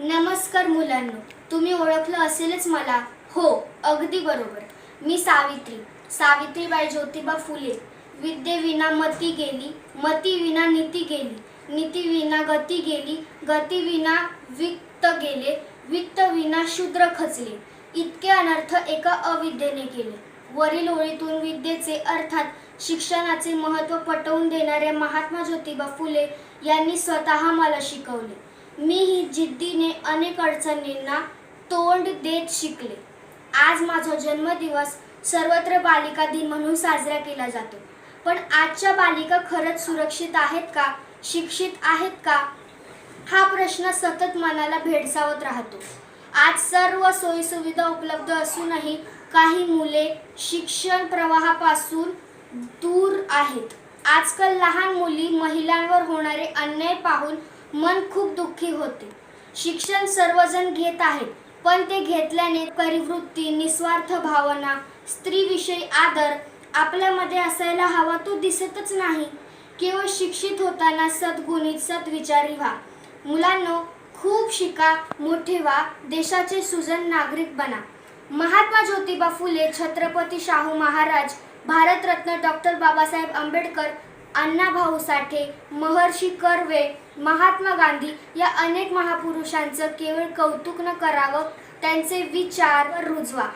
नमस्कार मुलांनो तुम्ही ओळखलं असेलच मला. हो अगदी बरोबर. मी सावित्री. सावित्रीबाई ज्योतिबा फुले. विद्येविना मती गेली मती विना नीती गेली नीतीविना गती गेली गती विना वित्त गेले वित्तविना शूद्र खचले. इतके अनर्थ एका अविद्येने केले. वरील ओळीतून विद्येचे अर्थात शिक्षणाचे महत्त्व पटवून देणाऱ्या महात्मा ज्योतिबा फुले यांनी स्वतः मला शिकवले. मीही जिद्दीने अनेक अडचणींना तोंड देत शिकले. आज माझा जन्मदिवस सर्वत्र बालिका दिन म्हणून साजरा केला जातो. पण आजच्या बालिका खरंच सुरक्षित आहेत का? शिक्षित आहेत का? हा प्रश्न सतत मनाला भेडसावत राहतो. आज सर्व सोयीसुविधा उपलब्ध असूनही काही मुले शिक्षण प्रवाहापासून दूर आहेत. आजकाल लहान मुली महिलांवर होणारे अन्याय पाहून मन खूप दुःखी होते. शिक्षण सर्वजण घेत आहेत पण ते घेतल्याने परिवृत्ती निस्वार्थ भावना स्त्रीविषयी आदर आपल्यामध्ये असायला हवा तो दिसतच नाही. केवळ शिक्षित होताना सद्गुणित सद्विचारी व्हा. मुलांनो खूप शिका मोठे व्हा देशाचे सुजन नागरिक बना. महात्मा ज्योतिबा फुले छत्रपती शाहू महाराज भारतरत्न डॉक्टर बाबासाहेब आंबेडकर अण्णाभाऊ साठे महर्षी कर्वे महात्मा गांधी या अनेक महापुरुषांचं केवळ कौतुक न करावं त्यांचे विचार रुजवा.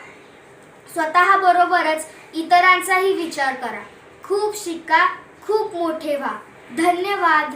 स्वतःबरोबरच इतरांचाही विचार करा. खूप शिका खूप मोठे व्हा. धन्यवाद.